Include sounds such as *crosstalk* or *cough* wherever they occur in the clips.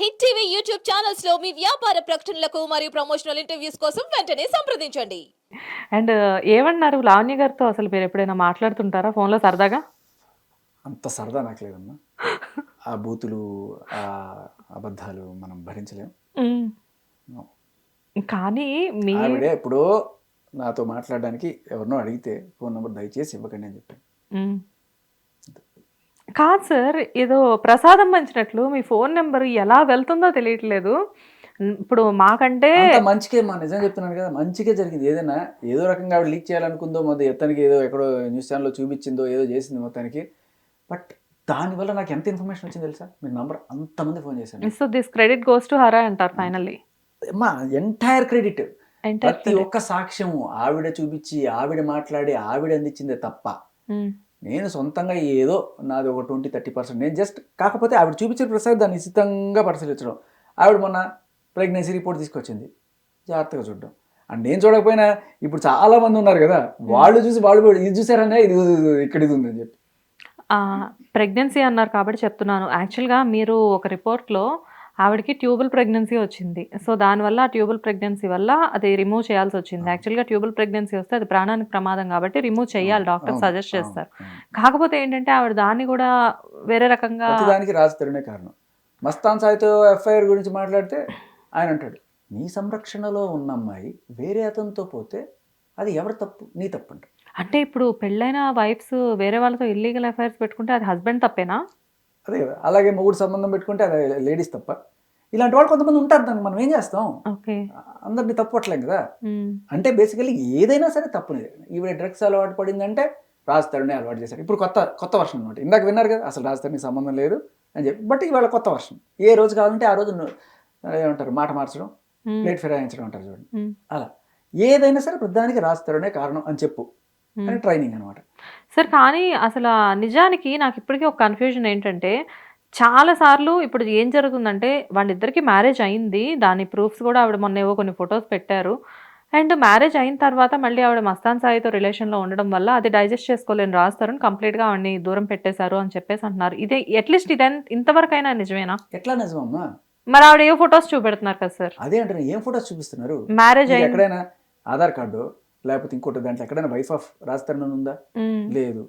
Hit TV YouTube ఛానల్స్లో మీ వ్యాపార ప్రకటనలకు మరియు ప్రమోషనల్ ఇంటర్వ్యూస్ కోసం వెంటనే సంప్రదించండి. అండ్ ఏమన్నారు? లావణ్య గారితో అసలు మీరు ఎప్పుడైనా మాట్లాడుతుంటారా ఫోన్లో సరదాగా? అంత సరదా నాకు లేదమ్మా. ఆ బూతులు ఆ అబద్ధాలు మనం భరించలేం. కానీ మీ ఆవిడే ఎప్పుడో నాతో మాట్లాడడానికి ఎవరినో అడిగితే ఫోన్ నెంబర్ దయచేసి ఇవ్వకండి అని చెప్పాను. కాదు సార్ ఏదో ప్రసాదం పంచినట్లు. మీ ఫోన్ నెంబర్ ఎలా వెళ్తుందో తెలియట్లేదు. ఇప్పుడు మాకంటే మంచికే మా నిజం చెప్తున్నాను కదా మంచిగా జరిగింది. ఏదైనా ఏదో రకంగా ఆవిడ లీక్ చేయాలనుకుందో మొదటి ఎత్తనికి ఏదో ఎక్కడో న్యూస్ ఛానల్లో చూపించిందో ఏదో చేసింది మొత్తానికి. బట్ దానివల్ల నాకు ఎంత ఇన్ఫర్మేషన్ వచ్చింది తెలుసా? మీ నంబర్ అంతమంది ఫోన్ చేశాను so this credit goes to Hara అంటారు ఫైనల్లీ మా ఎంటైర్ క్రెడిట్ ప్రతి ఒక్క సాక్ష్యము ఆవిడ చూపించి ఆవిడ మాట్లాడి ఆవిడ అందించిందే తప్ప. నేను సొంతంగా ఏదో నాది ఒక ట్వంటీ థర్టీ పర్సెంట్. నేను జస్ట్ కాకపోతే ఆవిడ చూపించిన ప్రసాద్ దాన్ని నిశ్చితంగా పరిశీలించడం. ఆవిడ మొన్న ప్రెగ్నెన్సీ రిపోర్ట్ తీసుకొచ్చింది. జాగ్రత్తగా చూడడం. అండ్ నేను చూడకపోయినా ఇప్పుడు చాలా మంది ఉన్నారు కదా వాళ్ళు చూసి వాళ్ళు ఇది చూసారనే ఇది ఇది ఇక్కడ ఇది ఉందని చెప్పి. ప్రెగ్నెన్సీ అన్నారు కాబట్టి చెప్తున్నాను. యాక్చువల్గా మీరు ఒక రిపోర్ట్లో ఆవిడకి ట్యూబల్ ప్రెగ్నెన్సీ వచ్చింది. సో దానివల్ల ఆ ట్యూబల్ ప్రెగ్నెన్సీ వల్ల అది రిమూవ్ చేయాల్సి వచ్చింది. యాక్చువల్గా ట్యూబల్ ప్రెగ్నెన్సీ వస్తే అది ప్రాణానికి ప్రమాదం కాబట్టి రిమూవ్ చేయాలి. డాక్టర్ సజెస్ట్ చేస్తారు. కాకపోతే ఏంటంటే ఆవిడ దాన్ని కూడా వేరే రకంగా ప్రతిదానికి రాజతరుణే కారణం. మస్తాన్ సాయితో ఎఫ్ఐఆర్ గురించి మాట్లాడితే ఆయన అంటాడు నీ సంరక్షణలో ఉన్న అమ్మాయి వేరే అతనితో పోతే అది ఎవరి తప్పు? నీ తప్పు అంట అంటే ఇప్పుడు పెళ్ళైన వైఫ్స్ వేరే వాళ్ళతో ఇల్లీగల్ అఫైర్స్ పెట్టుకుంటే అది హస్బెండ్ తప్పేనా? అదే కదా. అలాగే మొగుడు సంబంధం పెట్టుకుంటే అది లేడీస్ తప్ప. ఇలాంటి వాళ్ళు కొంతమంది ఉంటారు దాన్ని మనం ఏం చేస్తాం? అందరినీ తప్పట్లేం కదా. అంటే బేసికలీ ఏదైనా సరే తప్పునే ఈవిడ డ్రగ్స్ అలవాటు పడిందంటే రాజతరుణే అలవాటు చేశారు. ఇప్పుడు కొత్త కొత్త వర్షన్ అనమాట ఇందాక విన్నారు కదా అసలు రాజతరునికి సంబంధం లేదు అని చెప్పి. బట్ ఇవాళ కొత్త వర్షన్. ఏ రోజు కావాలంటే ఆ రోజు ఏమంటారు మాట మార్చడం ప్లేట్ ఫిరాయించడం అంటారు చూడండి. అలా. ఏదైనా సరే ప్రధానికి రాజతరుణే కారణం అని చెప్పు. అని ట్రైనింగ్ అనమాట సార్ కానీ అసలు నిజానికి నాకు ఇప్పటికీ ఒక కన్ఫ్యూజన్ ఏంటంటే చాలా సార్లు ఇప్పుడు ఏం జరుగుతుందంటే వాళ్ళిద్దరికి మ్యారేజ్ అయింది. దాని ప్రూఫ్స్ కూడా ఆవిడ మొన్న ఏవో కొన్ని ఫొటోస్ పెట్టారు. అండ్ మ్యారేజ్ అయిన తర్వాత మళ్ళీ ఆవిడ మస్తాన్ సాయితో రిలేషన్లో ఉండడం వల్ల అది డైజెస్ట్ చేసుకోలేని రాస్తారని కంప్లీట్గా ఆవిడని దూరం పెట్టేశారు అని చెప్పేసి అంటున్నారు. ఇదే అట్లీస్ట్ ఇదే ఇంతవరకైనా నిజమేనా? ఎట్లా నిజమమ్మా మరి ఆవిడ ఏ ఫొటోస్ చూపెడుతున్నారు కదా సార్? అదే అంటే ఏం ఫొటోస్ చూపిస్తున్నారు? మ్యారేజ్ ఎక్కడైనా ఆధార్ కార్డు? లేకపోతే ఇంకోటి దాంట్లో ఎక్కడైనా వైఫ్ ఆఫ్ రాజతరుణ్ ఉందా. లేదు.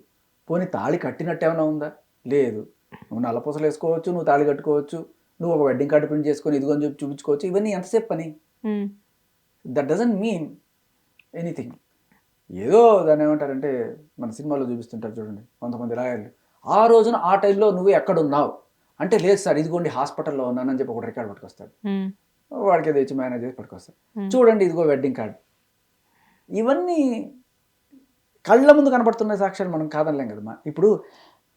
పోనీ తాళి కట్టినట్టు ఏమైనా ఉందా? లేదు. నువ్వు నల్లపూసలు వేసుకోవచ్చు నువ్వు తాళి కట్టుకోవచ్చు నువ్వు ఒక వెడ్డింగ్ కార్డు ప్రింట్ చేసుకొని ఇదిగో అని చెప్పి చూపించుకోవచ్చు ఇవన్నీ ఎంతసేపు పని. దట్ డజంట్ మీన్ ఎనీథింగ్ ఏదో దాన్ని ఏమంటారంటే మన సినిమాలో చూపిస్తుంటారు చూడండి కొంతమంది రాయాలి ఆ రోజున ఆ టైంలో నువ్వు ఎక్కడున్నావు? అంటే లేదు సార్ ఇదిగోండి హాస్పిటల్లో ఉన్నానని చెప్పి ఒక రికార్డ్ పట్టుకొస్తాడు. వాడికి అది ఇచ్చి మేనేజ్ చేసి పట్టుకొస్తాడు. చూడండి ఇదిగో వెడ్డింగ్ కార్డ్ ఇవన్నీ కళ్ళ ముందు కనపడుతున్న సాక్ష్యాలు మనం కాదనలేం కదమ్మా ఇప్పుడు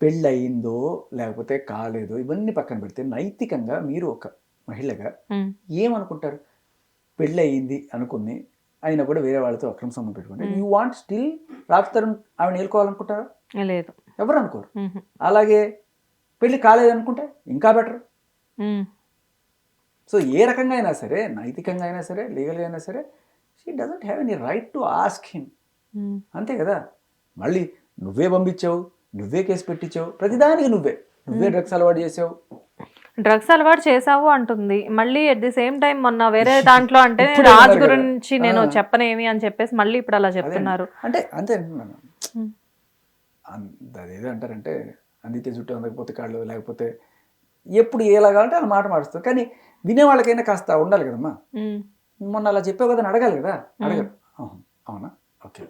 పెళ్ళి అయిందో లేకపోతే కాలేదో ఇవన్నీ పక్కన పెడితే నైతికంగా మీరు ఒక మహిళగా. ఏమనుకుంటారు పెళ్ళి అయింది అనుకుని అయినా కూడా వేరే వాళ్ళతో అక్రమ సంబంధం పెట్టుకుంటే. యూ వాంట్ స్టిల్ రాజతరుణ్ ఆవిడ నేర్కోవాలనుకుంటారా లేదు ఎవరు అనుకోరు. అలాగే పెళ్ళి కాలేదనుకుంటే ఇంకా బెటర్. సో ఏ రకంగా అయినా సరే నైతికంగా అయినా సరే లీగల్గా అయినా సరే she doesn't have any right to ask him. అంతే కదా మళ్ళీ నువ్వే పంపించావు నువ్వే కేసు పెట్టించావు ప్రతిదానికి నువ్వే నువ్వే డ్రగ్స్ అలవాటు చేసావు డ్రగ్స్ అలవాటు చేసావు అంటుంది మళ్ళీ అట్ ది సేమ్ టైం మొన్న వేరే *laughs* దాంట్లో అంటే రాజు. గురించి నేను. చెప్పనేమి అని చెప్పేసి మళ్ళీ ఇప్పుడు అలా అదే చెప్తున్నారు అంటే అంతే Hmm. అన్- అదేదో అంటారంటే అందితే చుట్టూ అందకపోతే కాళ్ళు లేకపోతే ఎప్పుడు ఎలా కావాలంటే అలా మాట మారుస్తారు కానీ వినే వాళ్ళకైనా కాస్త ఉండాలి కదమ్మా మ్మ్. మొన్న అలా చెప్పావు కదా అని అడగాలి కదా? అడగరు అవును. ఓకే.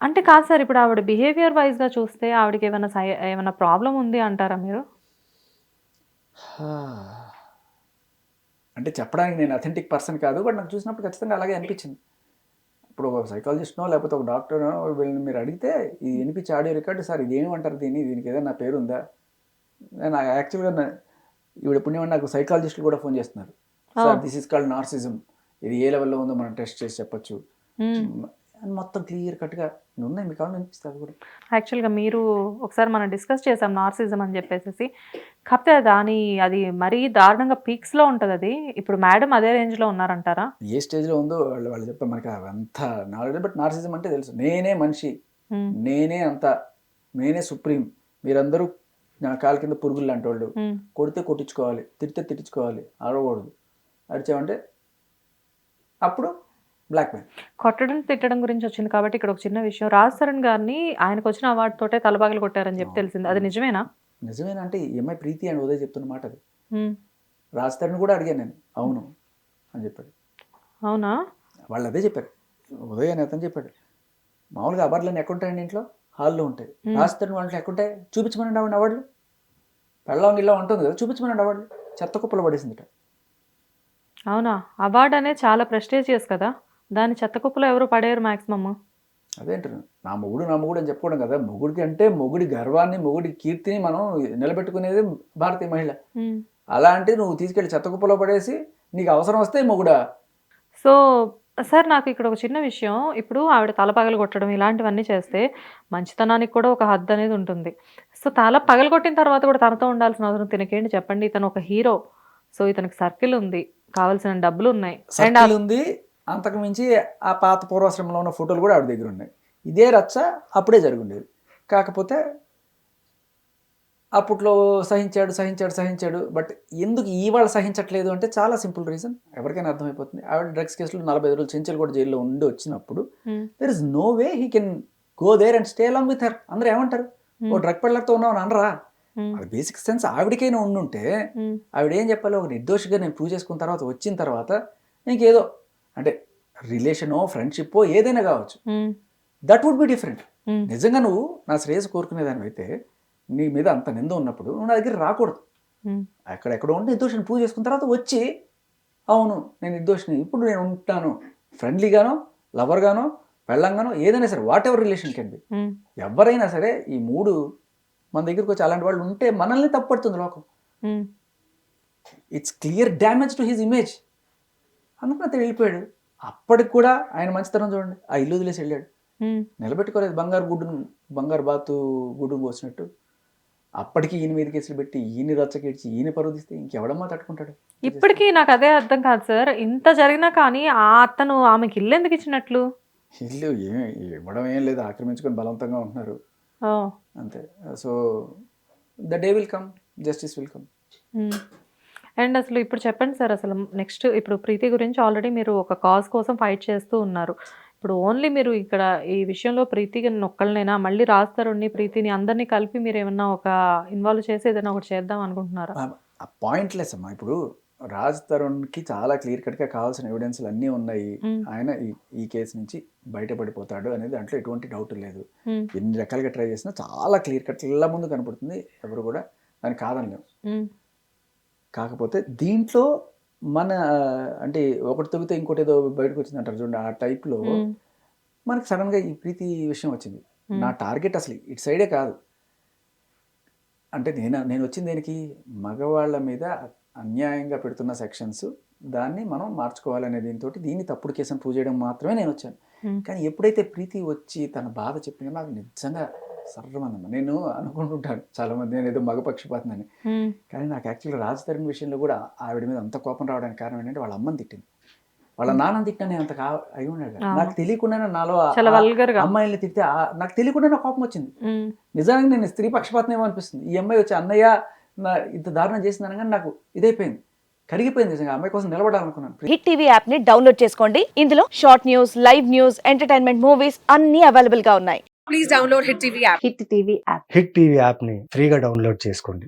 అంటే కాదు సార్ ఇప్పుడు ఆవిడ బిహేవియర్ వైజ్గా చూస్తే ఆవిడకి ఏమైనా సై ఏమైనా ప్రాబ్లం ఉంది అంటారా మీరు? అంటే చెప్పడానికి నేను అథెంటిక్ పర్సన్ కాదు బట్ నాకు చూసినప్పుడు ఖచ్చితంగా అలాగే అనిపించింది. ఇప్పుడు ఒక సైకాలజిస్ట్నో లేకపోతే ఒక డాక్టర్నో వీళ్ళని మీరు అడిగితే ఇది వినిపించే ఆడియో రికార్డు సార్ ఇది ఏమంటారు దీన్ని? దీనికి ఏదైనా పేరు ఉందా నేను యాక్చువల్గా ఈవిడ పుణ్యం నాకు సైకాలజిస్టులు కూడా ఫోన్ చేస్తున్నారు. Sir this is called narcissism ఇది ఏ లెవెల్లో ఉందో మనం టెస్ట్ చేసి చెప్పొచ్చు. అని మొత్తం క్లియర్ కట్గా ఉన్నాయి. మీకు కావాలి అనిపిస్తుంది కూడా. యాక్చువల్గా మీరు ఒకసారి మనం డిస్కస్ చేసాం నార్సిజం అని చెప్పేసి కాకపోతే దాని అది మరీ దారుణంగా peaks లో ఉంటుంది అది. ఇప్పుడు మేడం అదే range లో ఉన్నారంటారా? ఏ స్టేజ్లో ఉందో వాళ్ళు వాళ్ళు చెప్పారు మనకి అవంతా నాలెడ్జ్ బట్ నార్సిజం అంటే తెలుసు. నేనే మనిషి. నేనే అంత నేనే సుప్రీం. మీరందరూ నా కాలు కింద పురుగులు లాంటి వాళ్ళు కొడితే కొట్టించుకోవాలి. తిడితే తిట్టించుకోవాలి. అరవకూడదు. అరిచామంటే అప్పుడు బ్లాక్ మెయిల్ కొట్టడం తిట్టడం గురించి వచ్చింది కాబట్టి ఇక్కడ ఒక చిన్న విషయం. రాజ్ తరుణ్ గారిని ఆయనకు వచ్చిన అవార్డు తోటే తలబాగలు కొట్టారని చెప్పి తెలిసింది. అది నిజమేనా? నిజమేనంటే ఈ అమ్మాయి ప్రీతి అని ఉదయ్ చెప్తున్న మాట అది. ఉమ్, రాస్తారని కూడా అడిగాను నేను. అవును అని చెప్పాడు. అవునా? వాళ్ళు అదే చెప్పారు. ఉదయ్ అని అతను చెప్పాడు. మామూలుగా అవార్డులన్నీ ఎక్కడుంటాయండి ఇంట్లో? హాల్లో ఉంటాయి. రాస్తారని వాళ్ళకి ఎక్కడుంటాయి? చూపించమనండి అవార్డులు? పెళ్ళం ఇలా ఉంటుంది కదా చూపించమనండి అవార్డులు. చెత్త కుప్పలు పడేసిందిట. అవునా? అవార్డు అనేది చాలా ప్రెస్టీజియస్ కదా. దాని చెత్త కుప్పలో ఎవరు పడేయరు మాక్సిమమ్? అదేంటారు నా మొగుడు నా మొగుడు అని చెప్పుకోవడం కదా. మొగుడికి అంటే మొగుడి గర్వాన్ని మొగుడి కీర్తిని మనం నిలబెట్టుకునేది భారతీయ మహిళ. అలాంటి నువ్వు తీసుకెళ్ళి చెత్త కుప్పలో పడేసి నీకు అవసరం వస్తే మొగుడా? సో సార్ నాకు ఇక్కడ ఒక చిన్న విషయం. ఇప్పుడు ఆవిడ తల పగలు కొట్టడం ఇలాంటివన్నీ చేస్తే మంచితనానికి కూడా ఒక హద్దు అనేది ఉంటుంది. సో తల పగలు కొట్టిన తర్వాత కూడా తనతో ఉండాల్సిన అవసరం తినకేంటి చెప్పండి. ఇతను ఒక హీరో. సో ఇతనికి సర్కిల్ ఉంది. కావాల్సిన డబ్బులు ఉన్నాయి. అండ్ సర్కిల్ ఉంది. అంతకు మించి ఆ పాత పూర్వాశ్రమంలో ఉన్న ఫోటోలు కూడా ఆవిడ దగ్గర ఉన్నాయి. ఇదే రచ్చ అప్పుడే జరుగుండేది. కాకపోతే అప్పట్లో సహించాడు సహించాడు సహించాడు. బట్ ఎందుకు ఇవాళ సహించట్లేదు అంటే చాలా సింపుల్ రీజన్. ఎవరికైనా అర్థమైపోతుంది. ఆవిడ డ్రగ్స్ కేసులో నలభై ఐదు రోజులు చెంచల్ కూడా జైల్లో ఉండి వచ్చినప్పుడు there is no way he can go there and stay along with her అందరూ ఏమంటారు? ఓ డ్రగ్ పెళ్ళర్తో ఉన్నావు అని అనరా? అది బేసిక్ సెన్స్ ఆవిడకైనా ఉండుంటే ఆవిడ ఏం చెప్పాలి ఒక నిర్దోషిగా నేను ప్రూవ్ చేసుకున్న తర్వాత వచ్చిన తర్వాత ఇంకేదో అంటే రిలేషనో ఫ్రెండ్షిప్పో ఏదైనా కావచ్చు. దట్ వుడ్ బి డిఫరెంట్ నిజంగా నువ్వు నా శ్రేయస్ కోరుకునేదాని అయితే నీ మీద అంత నింద ఉన్నప్పుడు నువ్వు నా దగ్గర రాకూడదు. అక్కడెక్కడ ఉండి నిర్దోషిని ప్రూవ్ చేసుకున్న తర్వాత వచ్చి అవును నేను నిర్దోషిని ఇప్పుడు నేను ఉంటాను. ఫ్రెండ్లీగానో లవర్గానో పెళ్ళంగానో ఏదైనా సరే whatever relation can be ఎవరైనా సరే ఈ మూడు మన దగ్గరికి వచ్చి అలాంటి వాళ్ళు ఉంటే మనల్ని తప్పడుతుంది లోకం. It's clear damage to his image అందుకని అతను వెళ్ళిపోయాడు. అప్పటికి కూడా ఆయన మంచితనం చూడండి ఆ ఇల్లు వదిలేసి వెళ్ళాడు. నిలబెట్టుకోలేదు బంగారు గుడ్డును బంగారు బాతు గుడ్డును పోసినట్టు. అప్పటికి ఈయన మీద కేసులు పెట్టి ఈయన రచ్చకేడ్చి ఈయన పరుదిస్తే ఇంకెవడమ్మా తట్టుకుంటాడు? ఇప్పటికీ నాకు అదే అర్థం కాదు సార్. ఇంత జరిగినా కానీ ఆ అతను ఆమెకి ఇల్లు ఎందుకు ఇచ్చినట్లు? ఇల్లు ఏం ఇవ్వడం ఏం లేదు. ఆక్రమించుకొని బలవంతంగా ఉంటున్నారు. అంతే. So the day will come justice will come and అసలు ఇప్పుడు చెప్పండి సార్ అసలు నెక్స్ట్ ఇప్పుడు ప్రీతి గురించి ఆల్రెడీ మీరు ఒక కాజ్ కోసం ఫైట్ చేస్తూ ఉన్నారు. ఇప్పుడు ఓన్లీ మీరు ఇక్కడ ఈ విషయంలో ప్రీతికి ఒక్కళ్ళనైనా మళ్ళీ రాస్తారుని ప్రీతిని అందరినీ కలిపి మీరు ఏమన్నా ఒక ఇన్వాల్వ్ చేసి ఏదైనా ఒకటి చేద్దాం అనుకుంటున్నారా? పాయింట్లెస్ అమ్మా. ఇప్పుడు రాజ్ తరుణ్కి చాలా క్లియర్ కట్గా కావాల్సిన ఎవిడెన్స్లు అన్నీ ఉన్నాయి. ఆయన ఈ ఈ కేసు నుంచి బయటపడిపోతాడు అనేది దాంట్లో ఎటువంటి డౌట్ లేదు. ఎన్ని రకాలుగా ట్రై చేసినా చాలా క్లియర్ కట్ ఇలా ముందు కనపడుతుంది ఎవరు కూడా దాన్ని కాదనలేము. కాకపోతే దీంట్లో మన అంటే ఒకటి తవ్వితే ఇంకోటి ఏదో బయటకు వచ్చింది అంటారు చూడండి ఆ టైప్లో. మనకి సడన్గా ఈ ప్రీతి విషయం వచ్చింది. నా టార్గెట్ అసలు ఇటు సైడే కాదు అంటే నేను నేను వచ్చింది దేనికి మగవాళ్ళ మీద అన్యాయంగా పెడుతున్న సెక్షన్స్ దాన్ని మనం మార్చుకోవాలనే దీంతో దీన్ని తప్పుడు కేసుని ప్రూవ్ చేయడం మాత్రమే నేను వచ్చాను. కానీ ఎప్పుడైతే ప్రీతి వచ్చి తన బాధ చెప్పిందో నాకు నిజంగా సర్రమందమ్మ నేను అనుకుంటుంటాను. చాలా మంది నేను ఏదో మగపక్షపాతనని. మ్మ్. కానీ నాకు యాక్చువల్గా రాజ్ తరుణ్ విషయంలో కూడా ఆవిడ మీద అంత కోపం రావడానికి కారణం ఏంటంటే వాళ్ళ అమ్మని తిట్టింది. వాళ్ళ నాన్న తిట్టినా నేను అంత కా అయి ఉన్నాడు. నాకు తెలియకుండానే నాలో తిడితే ఆ- నాకు తెలియకుండా నాకు కోపం వచ్చింది. నిజానికి నేను స్త్రీ పక్షపాతం ఏమో అనిపిస్తుంది. ఈ అమ్మాయి వచ్చి అన్నయ్య నా ఇంత దారుణం చేసిందని కానీ నాకు ఇదైపోయింది. కరిగిపోయింది నిజంగా. అమ్మాయి కోసం నిలబడాలనుకున్నాను. హిట్ టీవీ యాప్ని డౌన్లోడ్ చేసుకోండి. ఇందులో short news live news entertainment movies అన్ని అవైలబుల్గా ఉన్నాయి. Please download Hit TV app. Hit TV app Hit TV యాప్ని ఫ్రీగా డౌన్లోడ్ చేసుకోండి.